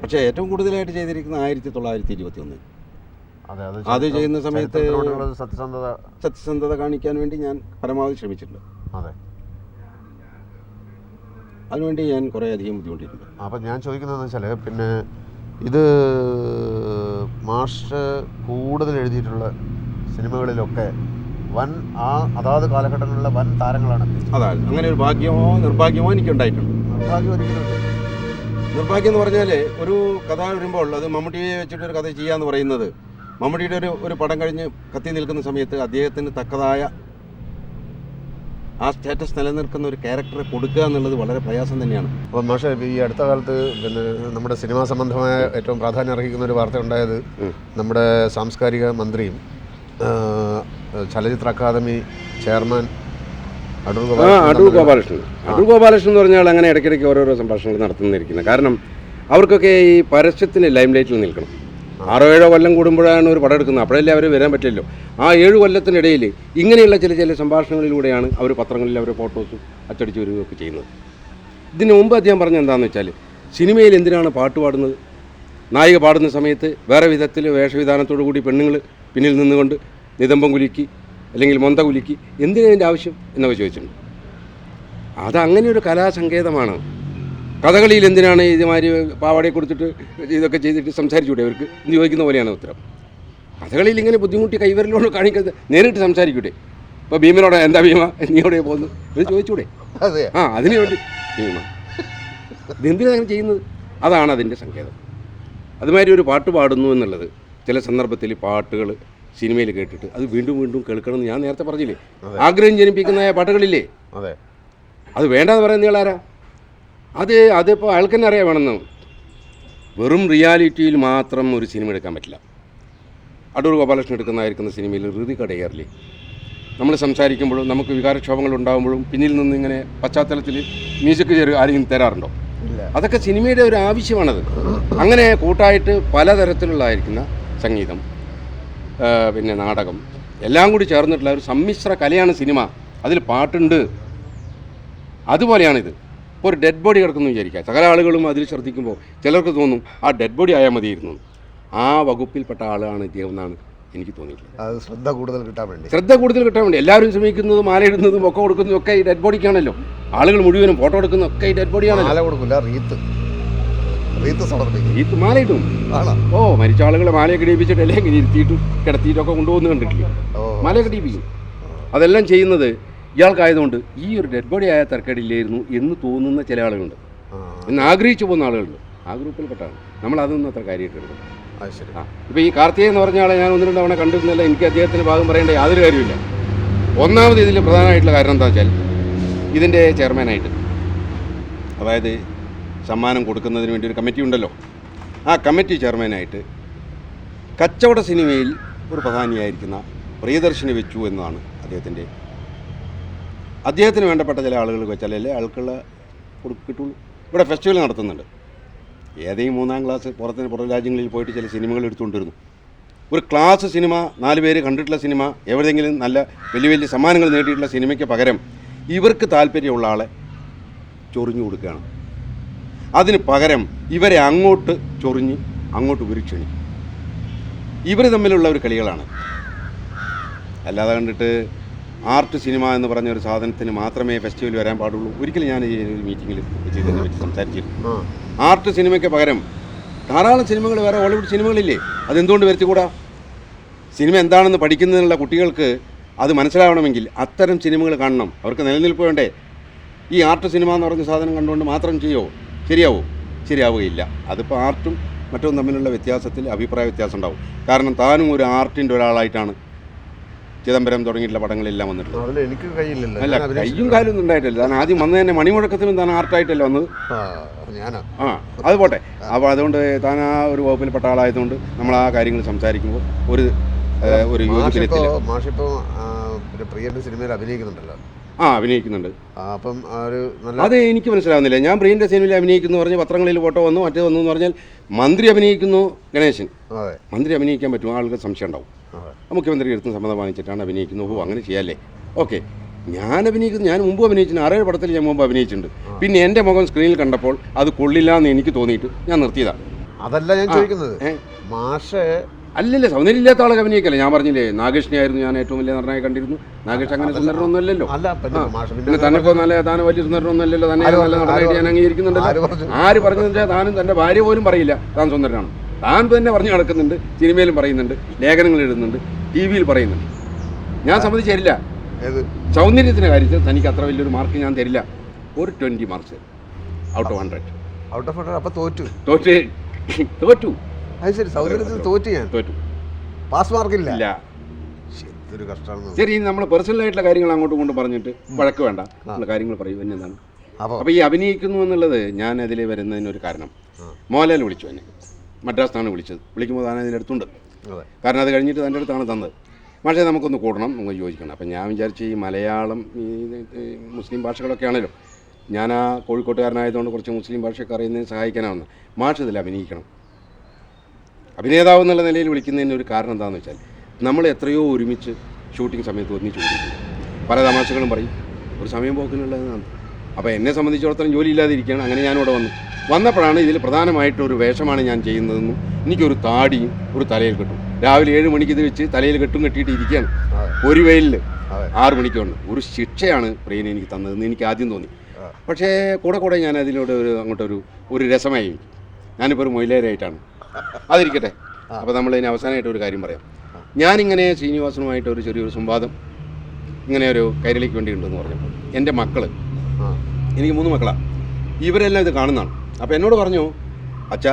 പക്ഷേ ഏറ്റവും കൂടുതലായിട്ട് ചെയ്തിരിക്കുന്ന ആയിരത്തി തൊള്ളായിരത്തി ഇരുപത്തി ഒന്ന് അതെ ചെയ്യുന്ന സമയത്ത് സത്യസന്ധത സത്യസന്ധത കാണിക്കാൻ വേണ്ടി ഞാൻ പരമാവധി ശ്രമിച്ചിട്ടുണ്ട്. അതെ. അതിനുവേണ്ടി ഞാൻ കുറേ അധികം ബുദ്ധിമുട്ടിയിട്ടുണ്ട്. അപ്പം ഞാൻ ചോദിക്കുന്നതെന്ന് വെച്ചാൽ പിന്നെ ഇത് മാഷ് കൂടുതൽ എഴുതിയിട്ടുള്ള സിനിമകളിലൊക്കെ വൻ ആ അതാത് കാലഘട്ടങ്ങളിലെ വൻ താരങ്ങളാണ് അതായത് അതാണ്. അങ്ങനെ ഒരു ഭാഗ്യമോ നിർഭാഗ്യമോ എനിക്കുണ്ടായിട്ടുണ്ട്. നിർഭാഗ്യം ഒരിക്കലും നിർഭാഗ്യം എന്ന് പറഞ്ഞാൽ ഒരു കഥ വരുമ്പോൾ അത് മമ്മൂട്ടിയെ വെച്ചിട്ട് ഒരു കഥ ചെയ്യാന്ന് പറയുന്നത് മമ്മൂട്ടിയുടെ ഒരു ഒരു പടം കഴിഞ്ഞ് കത്തി നിൽക്കുന്ന സമയത്ത് അദ്ദേഹത്തിന് തക്കതായ ആ സ്റ്റാറ്റസ് നിലനിൽക്കുന്ന ഒരു ക്യാരക്ടറെ കൊടുക്കുക എന്നുള്ളത് വളരെ പ്രയാസം തന്നെയാണ്. അപ്പം മാഷെ ഈ അടുത്ത കാലത്ത് പിന്നെ നമ്മുടെ സിനിമാ സംബന്ധമായ ഏറ്റവും പ്രാധാന്യം അർഹിക്കുന്ന ഒരു വാർത്ത ഉണ്ടായത്. നമ്മുടെ സാംസ്കാരിക മന്ത്രിയും ചലച്ചിത്ര അക്കാദമി ചെയർമാൻ അടൂർ ഗോപാലകൃഷ്ണൻ അടൂർ ഗോപാലകൃഷ്ണൻ. അടൂർ ഗോപാലകൃഷ്ണൻ എന്ന് പറഞ്ഞാൽ അങ്ങനെ ഇടയ്ക്കിടയ്ക്ക് ഓരോരോ സംഭാഷണങ്ങൾ നടത്തുന്നിരിക്കുന്നത് കാരണം അവർക്കൊക്കെ ഈ പരസ്യത്തിന് ലൈം ലൈറ്റിൽ നിൽക്കണം. ആറോ ഏഴോ കൊല്ലം കൂടുമ്പോഴാണ് ഒരു പടം എടുക്കുന്നത്. അപ്പോഴല്ലേ അവർ വരാൻ പറ്റില്ലല്ലോ. ആ ഏഴ് കൊല്ലത്തിനിടയിൽ ഇങ്ങനെയുള്ള ചില ചില സംഭാഷണങ്ങളിലൂടെയാണ് അവർ പത്രങ്ങളിൽ അവരുടെ ഫോട്ടോസും അച്ചടിച്ച് വരികയൊക്കെ ചെയ്യുന്നത്. ഇതിന് മുമ്പ് അദ്ദേഹം പറഞ്ഞ എന്താണെന്ന് വെച്ചാൽ സിനിമയിൽ എന്തിനാണ് പാട്ട് പാടുന്നത്? നായിക പാടുന്ന സമയത്ത് വേറെ വിധത്തിൽ വേഷവിധാനത്തോടു കൂടി പെണ്ണുങ്ങൾ പിന്നിൽ നിന്നുകൊണ്ട് നിതംബം കുലുക്കി അല്ലെങ്കിൽ മൊന്ത കുലുക്കി എന്തിനാ ഇതിന്റെ ആവശ്യം എന്നൊക്കെ ചോദിച്ചിട്ടുണ്ട്. അതങ്ങനെ ഒരു കലാസങ്കേതമാണ് കഥകളിയിൽ എന്തിനാണ് ഇതുമാതിരി പാവാടയെ കൊടുത്തിട്ട് ഇതൊക്കെ ചെയ്തിട്ട് സംസാരിച്ചുകൂടെ അവർക്ക് എന്ന് ചോദിക്കുന്ന പോലെയാണ് ഉത്തരം. കഥകളിയിൽ ഇങ്ങനെ ബുദ്ധിമുട്ടി കൈവരലോട് കാണിക്കരുത് നേരിട്ട് സംസാരിക്കൂടെ? ഇപ്പോൾ ഭീമനോട് എന്താ ഭീമ? നീ എവിടെ പോകുന്നു എന്ന് ചോദിച്ചൂടെ? ആ അതിനു വേണ്ടി. ഭീമ. ഇതെന്തിനാണ് അങ്ങനെ ചെയ്യുന്നത്? അതാണ് അതിന്റെ സങ്കേതം. അതുമാതിരി ഒരു പാട്ട് പാടുന്നു എന്നുള്ളത് ചില സന്ദർഭത്തിൽ പാട്ടുകൾ സിനിമയിൽ കേട്ടിട്ട് അത് വീണ്ടും വീണ്ടും കേൾക്കണമെന്ന് ഞാൻ നേരത്തെ പറഞ്ഞില്ലേ? ആഗ്രഹം ജനിപ്പിക്കുന്ന പാട്ടുകളില്ലേ? അതെ. അത് വേണ്ടാന്ന് പറയുന്ന ആളാരാ? അത് അതിപ്പോൾ അയാൾക്ക് തന്നെ അറിയാൻ വേണമെന്ന്. വെറും റിയാലിറ്റിയിൽ മാത്രം ഒരു സിനിമ എടുക്കാൻ പറ്റില്ല. അടൂർ ഗോപാലകൃഷ്ണൻ എടുക്കുന്നതായിരിക്കുന്ന സിനിമയിൽ ഋതി കടയേറില്ലേ നമ്മൾ സംസാരിക്കുമ്പോഴും നമുക്ക് വികാരക്ഷോഭങ്ങൾ ഉണ്ടാകുമ്പോഴും പിന്നിൽ നിന്ന് ഇങ്ങനെ പശ്ചാത്തലത്തിൽ മ്യൂസിക് ചെറിയ ആരെങ്കിലും തരാറുണ്ടോ? അതൊക്കെ സിനിമയുടെ ഒരു ആവശ്യമാണത്. അങ്ങനെ കൂട്ടായിട്ട് പലതരത്തിലുള്ളതായിരിക്കുന്ന സംഗീതം പിന്നെ നാടകം എല്ലാം കൂടി ചേർന്നിട്ടുള്ള ഒരു സമ്മിശ്ര കലയാണ് സിനിമ. അതിൽ പാട്ടുണ്ട്. അതുപോലെയാണിത്. ഇപ്പോൾ ഒരു ഡെഡ് ബോഡി കിടക്കുന്നു വിചാരിക്കുക. സകല ആളുകളും അതിൽ ശ്രദ്ധിക്കുമ്പോൾ ചിലർക്ക് തോന്നും ആ ഡെഡ് ബോഡി ആയാൽ മതിയിരുന്നു ആ വകുപ്പിൽപ്പെട്ട ആളാണ് ഇദ്ദേഹം എന്നാണ് എനിക്ക് തോന്നിയിട്ടുള്ളത്. ശ്രദ്ധ കൂടുതൽ കിട്ടാൻ വേണ്ടി. ശ്രദ്ധ കൂടുതൽ കിട്ടാൻ വേണ്ടി. എല്ലാവരും ശ്രമിക്കുന്നതും മാലയിടുന്നതും ഒക്കെ കൊടുക്കുന്നതും ഒക്കെ ഈ ഡെഡ് ബോഡിക്കാണല്ലോ ആളുകൾ മുഴുവനും ഫോട്ടോ എടുക്കുന്നതും ഒക്കെ ഈ ഡെഡ് ബോഡിയാണ് മാല കൊടുക്കില്ല റീത്ത് റീത്ത് സമർപ്പിക്കും. ഈ മാലയിടും ആണോ? ഓ മരിച്ച ആളുകളെ മാലയൊക്കെ ഇടിപ്പിച്ചിട്ട് അല്ലെങ്കിൽ ഇരുത്തിയിട്ടും കിടത്തിയിട്ടൊക്കെ കൊണ്ടുപോകുന്ന കണ്ടിട്ടില്ല? മാലയൊക്കെ ഇടിപ്പിക്കും. അതെല്ലാം ചെയ്യുന്നത് ഇയാൾക്കായതുകൊണ്ട് ഈ ഒരു ഡെഡ് ബോഡി ആയ തർക്കടില്ലായിരുന്നു എന്ന് തോന്നുന്ന ചില ആളുകളുണ്ട്. എന്ന് ആഗ്രഹിച്ചു പോകുന്ന ആളുകളുണ്ട്. ആ ഗ്രൂപ്പിൽപ്പെട്ടാണ് നമ്മൾ അതൊന്നും അത്ര കാര്യമായിട്ട് ആ. ഇപ്പോൾ ഈ കാർത്തിക എന്ന് പറഞ്ഞ ആളെ ഞാൻ ഒന്ന് രണ്ട് തവണ കണ്ടിരുന്നില്ല. എനിക്ക് അദ്ദേഹത്തിന് ഭാഗം പറയേണ്ട യാതൊരു കാര്യമില്ല ഒന്നാമത് ഇതിൽ പ്രധാനമായിട്ടുള്ള കാരണം എന്താ വെച്ചാൽ ഇതിന്റെ ചെയർമാനായിട്ട് അതായത് സമ്മാനം കൊടുക്കുന്നതിന് വേണ്ടി ഒരു കമ്മിറ്റി ഉണ്ടല്ലോ. ആ കമ്മിറ്റി ചെയർമാനായിട്ട് കച്ചവട സിനിമയിൽ ഒരു പ്രധാനിയായിരിക്കുന്ന പ്രിയദർശിനി വെച്ചു എന്നതാണ് അദ്ദേഹത്തിന്റെ അദ്ദേഹത്തിന് വേണ്ടപ്പെട്ട ചില ആളുകൾ വെച്ചാലല്ലേ ആൾക്കുള്ള കൊടു- കിട്ടുള്ളൂ. ഇവിടെ ഫെസ്റ്റിവൽ നടത്തുന്നുണ്ട്. ഏതെങ്കിലും മൂന്നാം ക്ലാസ് പുറത്തിന് പുറം രാജ്യങ്ങളിൽ പോയിട്ട് ചില സിനിമകൾ എടുത്തുകൊണ്ടിരുന്നു. ഒരു ക്ലാസ് സിനിമ നാല് പേര് കണ്ടിട്ടുള്ള സിനിമ എവിടെയെങ്കിലും നല്ല വലിയ വലിയ സമ്മാനങ്ങൾ നേടിയിട്ടുള്ള സിനിമയ്ക്ക് പകരം ഇവർക്ക് താല്പര്യമുള്ള ആളെ ചൊറിഞ്ഞു കൊടുക്കുകയാണ്. അതിന് പകരം ഇവരെ അങ്ങോട്ട് ചൊറിഞ്ഞ് അങ്ങോട്ട് ഉപരിക്ഷണി ഇവർ തമ്മിലുള്ള ഒരു കളികളാണ്. അല്ലാതെ കണ്ടിട്ട് ആർട്ട് സിനിമ എന്ന് പറഞ്ഞ ഒരു സാധനത്തിന് മാത്രമേ ഫെസ്റ്റിവൽ വരാൻ പാടുള്ളൂ. ഒരിക്കലും ഞാൻ ഈ ഒരു മീറ്റിങ്ങിൽ ചെയ്തതിനെ പറ്റി സംസാരിച്ചിരുന്നു ആർട്ട് സിനിമയ്ക്ക് പകരം ധാരാളം സിനിമകൾ വേറെ ഹോളിവുഡ് സിനിമകളില്ലേ? അതെന്തുകൊണ്ട് വരുത്തിക്കൂടാ? സിനിമ എന്താണെന്ന് പഠിക്കുന്നതിനുള്ള കുട്ടികൾക്ക് അത് മനസ്സിലാവണമെങ്കിൽ അത്തരം സിനിമകൾ കാണണം. അവർക്ക് നിലനിൽപ്പ് വേണ്ടേ ഈ ആർട്ട് സിനിമ എന്ന് പറഞ്ഞ സാധനം കണ്ടുകൊണ്ട് മാത്രം ചെയ്യുമോ ശരിയാവോ? ശരിയാവുകയില്ല. അതിപ്പോൾ ആർട്ടും മറ്റും തമ്മിലുള്ള വ്യത്യാസത്തിൽ അഭിപ്രായ വ്യത്യാസം ഉണ്ടാവും. കാരണം താനും ഒരു ആർട്ടിന്റെ ഒരാളായിട്ടാണ് ചിദംബരം തുടങ്ങിയിട്ടുള്ള പടങ്ങളെല്ലാം വന്നിട്ടുള്ളത് അതിൽ എനിക്ക് കഴിയില്ലല്ലോ അല്ല കയ്യും കാലും ഒന്നും ഉണ്ടായിട്ടില്ല. താൻ ആദ്യം വന്നത് തന്നെ മണിമുഴക്കത്തിനും താൻ ആർട്ടായിട്ടല്ല വന്നത്? ആ ഞാനാ. ആ അത് പോട്ടെ. അപ്പോൾ അതുകൊണ്ട് താൻ ആ ഒരു വകുപ്പിൽപ്പെട്ട ആളായതുകൊണ്ട് നമ്മൾ ആ കാര്യങ്ങൾ സംസാരിക്കുമ്പോൾ ഒരു ഒരു മാഷിപ്പോ യോജിപ്പിലെത്തില്ല മാഷിപ്പോ ആ, പിന്നെ സിനിമയിൽ അഭിനയിക്കുന്നുണ്ടല്ലോ. ആ അഭിനയിക്കുന്നുണ്ട്. അപ്പം ആ ഒരു നല്ല അത് എനിക്ക് മനസ്സിലാവുന്നില്ല. ഞാൻ പ്രിയന്റെ സിനിമയിൽ അഭിനയിക്കുന്നു പറഞ്ഞ് പത്രങ്ങളിൽ ഫോട്ടോ വന്നു മറ്റേ വന്നു എന്ന് പറഞ്ഞാൽ മന്ത്രി അഭിനയിക്കുന്നു ഗണേശൻ. അതെ. മന്ത്രി അഭിനയിക്കാൻ പറ്റും ആൾക്ക് സംശയം ഉണ്ടാവും. അതെ. മുഖ്യമന്ത്രി എടുത്ത് സമ്മതം വാങ്ങിച്ചിട്ടാണ് അഭിനയിക്കുന്നത് ഓ അങ്ങനെ ചെയ്യാല്ലേ? ഓക്കെ. ഞാൻ അഭിനയിക്കുന്നു ഞാൻ മുമ്പ് അഭിനയിച്ചിട്ടുണ്ട്. ആറേഴ് പടത്തിൽ ഞാൻ മുമ്പ് അഭിനയിച്ചിട്ടുണ്ട്. പിന്നെ എന്റെ മുഖം സ്ക്രീനിൽ കണ്ടപ്പോൾ അത് കൊള്ളില്ല എന്ന് എനിക്ക് തോന്നിയിട്ട് ഞാൻ നിർത്തിയതാണ് അതല്ല ഞാൻ ചോദിക്കുന്നത്. ഏ? മാഷ് അല്ലല്ല സൗന്ദര്യമില്ലാത്ത ആളെ അഭിനയിക്കല്ലേ? ഞാൻ പറഞ്ഞില്ലേ നാഗേഷിനെ ആയിരുന്നു ഞാൻ ഏറ്റവും വലിയ നടനായി കണ്ടിരുന്നു നാഗേഷ് അങ്ങനെ സുന്ദരനൊന്നുമല്ലല്ലോ. പിന്നെ തന്നെപ്പോ നല്ല താൻ വലിയ സുന്ദരനൊന്നുമല്ലല്ലോ തന്നെ നല്ല? നടനായിട്ട് ഞാൻ അംഗീകരിക്കുന്നുണ്ടല്ലോ? ആര് പറഞ്ഞതെന്ന് വെച്ചാൽ താനും തന്റെ ഭാര്യ പോലും പറയില്ല താൻ സുന്ദരനാണ്. താൻ തന്നെ പറഞ്ഞു നടക്കുന്നുണ്ട് സിനിമയിലും പറയുന്നുണ്ട് ലേഖനങ്ങൾ എഴുതുന്നുണ്ട് ടി വിയിൽ പറയുന്നുണ്ട്. ഞാൻ സമ്മതിച്ച് തരില്ല. സൗന്ദര്യത്തിന്റെ കാര്യത്തിൽ തനിക്ക് അത്ര വലിയൊരു മാർക്ക് ഞാൻ തരില്ല. ഒരു twenty marks out of hundred out of hundred അപ്പൊ തോറ്റു. തോറ്റ് തോറ്റു. അത് ശരി സൗന്ദര്യത്തിൽ തോറ്റു. ഞാൻ. തോറ്റു. പാസ് മാർക്കില്ല ഇല്ല. എന്തൊരു കഷ്ടമാണ്. ശരി നമ്മൾ പേഴ്സണലായിട്ടുള്ള കാര്യങ്ങൾ അങ്ങോട്ടും കൊണ്ട് പറഞ്ഞിട്ട് വഴക്ക് വേണ്ട. നമ്മൾ കാര്യങ്ങൾ പറയും എന്നതാണ് അപ്പോൾ ഈ അഭിനയിക്കുന്നു എന്നുള്ളത് ഞാൻ അതിൽ വരുന്നതിനൊരു കാരണം. ആ. മോഹൻലാൽ വിളിച്ചു എന്നെ. മദ്രാസ് ആണ് വിളിച്ചത്. വിളിക്കുമ്പോൾ താൻ അതിന്റെ അടുത്തുണ്ട്. കാരണം അത് കഴിഞ്ഞിട്ട് തന്റെ അടുത്താണ് തന്നത്. പക്ഷേ നമുക്കൊന്ന് കൂടണം നമുക്ക് യോജിക്കണം. അപ്പം ഞാൻ വിചാരിച്ചു ഈ മലയാളം ഈ ഈ മുസ്ലിം ഭാഷകളൊക്കെ ആണല്ലോ ഞാൻ ആ കോഴിക്കോട്ടുകാരനായതുകൊണ്ട് കുറച്ച് മുസ്ലിം ഭാഷയൊക്കെ അറിയുന്നതിന് സഹായിക്കാനാവുന്ന. മാഷ് ഇതിൽ അഭിനയിക്കണം. അഭിനേതാവ് എന്നുള്ള നിലയിൽ വിളിക്കുന്നതിന് ഒരു കാരണം എന്താണെന്ന് വെച്ചാൽ നമ്മൾ എത്രയോ ഒരുമിച്ച് ഷൂട്ടിംഗ് സമയത്ത് ഒന്നിച്ച് കൂടിയിട്ടുണ്ട്. പല തമാശകളും പറയും. ഒരു സമയം പോക്കിനുള്ളതാണ് അപ്പോൾ എന്നെ സംബന്ധിച്ചിടത്തോളം ജോലി ഇല്ലാതിരിക്കുകയാണ് അങ്ങനെ ഞാനിവിടെ വന്നു. വന്നപ്പോഴാണ് ഇതിൽ പ്രധാനമായിട്ട് ഒരു വേഷമാണ് ഞാൻ ചെയ്യുന്നതെന്നും എനിക്കൊരു താടിയും ഒരു തലയിൽ കെട്ടും. രാവിലെ ഏഴ് മണിക്ക് ഇത് വെച്ച് തലയിൽ കെട്ടും കെട്ടിയിട്ട് ഇരിക്കുകയാണ്. ഒരു വെയിലിൽ. ആറ് മണിക്കൊണ്ട് ഒരു ശിക്ഷയാണ് പ്രിയൻ എനിക്ക് തന്നതെന്ന് എനിക്ക് ആദ്യം തോന്നി. പക്ഷേ കൂടെ കൂടെ ഞാൻ അതിലൂടെ ഒരു അങ്ങോട്ടൊരു ഒരു രസമായി. ഞാനിപ്പോൾ ഒരു മൊയിലേരായിട്ടാണ്. അതിരിക്കട്ടെ. അപ്പോൾ നമ്മൾ ഇനി അവസാനമായിട്ട് ഒരു കാര്യം പറയാം. ഞാനിങ്ങനെ ശ്രീനിവാസനുമായിട്ട് ഒരു ചെറിയൊരു സംവാദം ഇങ്ങനെ ഒരു കൈരളിക്ക് വേണ്ടി ഉണ്ടെന്ന് പറഞ്ഞപ്പോൾ എന്റെ മക്കൾ എനിക്ക് മൂന്ന് മക്കളാണ് ഇവരെല്ലാം ഇത് കാണുന്നതാണ്. അപ്പോൾ എന്നോട് പറഞ്ഞു അച്ഛ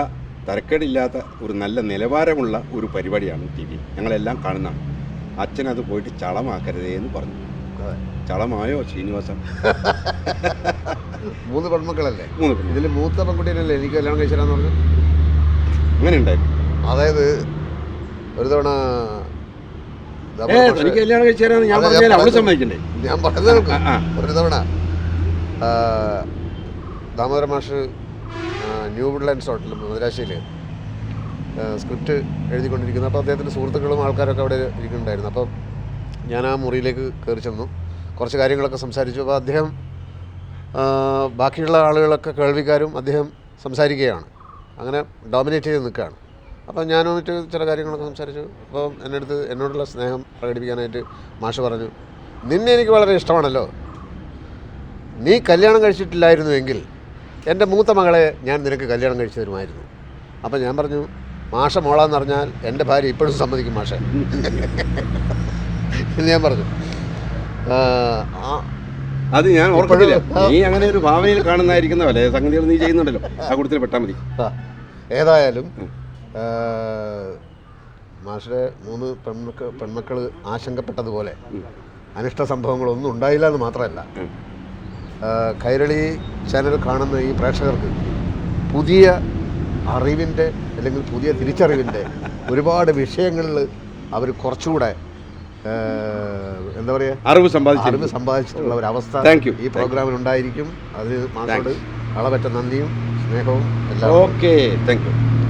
തരക്കേടില്ലാത്ത ഒരു നല്ല നിലവാരമുള്ള ഒരു പരിപാടിയാണ് ടി വി. ഞങ്ങളെല്ലാം കാണുന്നതാണ്. അച്ഛനത് പോയിട്ട് ചളമാക്കരുതേ എന്ന് പറഞ്ഞു. ചളമായോ ശ്രീനിവാസ? മൂന്ന് പെൺമക്കളല്ലേ? മൂന്ന് ഇതിൽ മൂത്ത പെൺകുട്ടീനല്ലേ എനിക്ക് കല്യാണം കഴിച്ചാന്ന് പറഞ്ഞു. അങ്ങനെ ഉണ്ടായിരുന്നു അതായത് ഒരു തവണ കല്യാണം കഴിച്ചു ഞാൻ പറഞ്ഞാൽ അവൾ പറഞ്ഞു. സമ്മതിക്കണ്ടേ? ഞാൻ പറഞ്ഞത്. ഒരു തവണ ദാമോദര മാഷ് ന്യൂ വുഡ്ലാൻഡ്സ് ഹോട്ടൽ മദ്രാശിയിൽ സ്ക്രിപ്റ്റ് എഴുതിക്കൊണ്ടിരിക്കുന്നു. അപ്പോൾ അദ്ദേഹത്തിന്റെ സുഹൃത്തുക്കളും ആൾക്കാരൊക്കെ അവിടെ ഇരിക്കുന്നുണ്ടായിരുന്നു. അപ്പം ഞാൻ ആ മുറിയിലേക്ക് കയറി ചെന്നു. കുറച്ച് കാര്യങ്ങളൊക്കെ സംസാരിച്ചു. അപ്പോൾ അദ്ദേഹം ബാക്കിയുള്ള ആളുകളൊക്കെ കേൾവിക്കാരും അദ്ദേഹം സംസാരിക്കുകയാണ്. അങ്ങനെ ഡോമിനേറ്റ് ചെയ്ത് നിൽക്കുകയാണ്. അപ്പോൾ ഞാൻ വന്നിട്ട് ചില കാര്യങ്ങളൊക്കെ സംസാരിച്ചു. അപ്പോൾ എന്റെ അടുത്ത് എന്നോടുള്ള സ്നേഹം പ്രകടിപ്പിക്കാനായിട്ട് മാഷ് പറഞ്ഞു നിന്നെ എനിക്ക് വളരെ ഇഷ്ടമാണല്ലോ. നീ കല്യാണം കഴിച്ചിട്ടില്ലായിരുന്നുവെങ്കിൽ എന്റെ മൂത്ത മകളെ ഞാൻ നിനക്ക് കല്യാണം കഴിച്ചു തരുമായിരുന്നു അപ്പം ഞാൻ പറഞ്ഞു മാഷ മോളാന്ന് പറഞ്ഞാൽ എന്റെ ഭാര്യ ഇപ്പോഴും സമ്മതിക്കും മാഷ. ഞാൻ പറഞ്ഞു. അത് ഞാൻ ഓർക്കത്തില്ല. നീ അങ്ങനെ ഒരു ഭാവനയിൽ കാണുന്നതായിരിക്കുന്ന പോലെ സംഗതികൾ നീ ചെയ്യുന്നുണ്ടല്ലോ. ആ കൂട്ടത്തിൽ പെട്ടാൽ മതി. ഏതായാലും മാഷിലെ മൂന്ന് പെൺമക്ക പെൺമക്കൾ ആശങ്കപ്പെട്ടതുപോലെ അനിഷ്ട സംഭവങ്ങളൊന്നും ഉണ്ടായില്ല എന്ന് മാത്രമല്ല കൈരളി ചാനൽ കാണുന്ന ഈ പ്രേക്ഷകർക്ക് പുതിയ അറിവിന്റെ അല്ലെങ്കിൽ പുതിയ തിരിച്ചറിവിന്റെ ഒരുപാട് വിഷയങ്ങളിൽ അവർ കുറച്ചുകൂടെ എന്താ പറയുക അറിവ് സമ്പാദിച്ചു അറിവ് സമ്പാദിച്ചിട്ടുള്ള ഒരു അവസ്ഥ. ഈ പ്രോഗ്രാമിൽ ഉണ്ടായിരിക്കും അതിന് മാസോട് അളവറ്റ നന്ദിയും സ്നേഹവും എല്ലാം ഓക്കെ താങ്ക് യു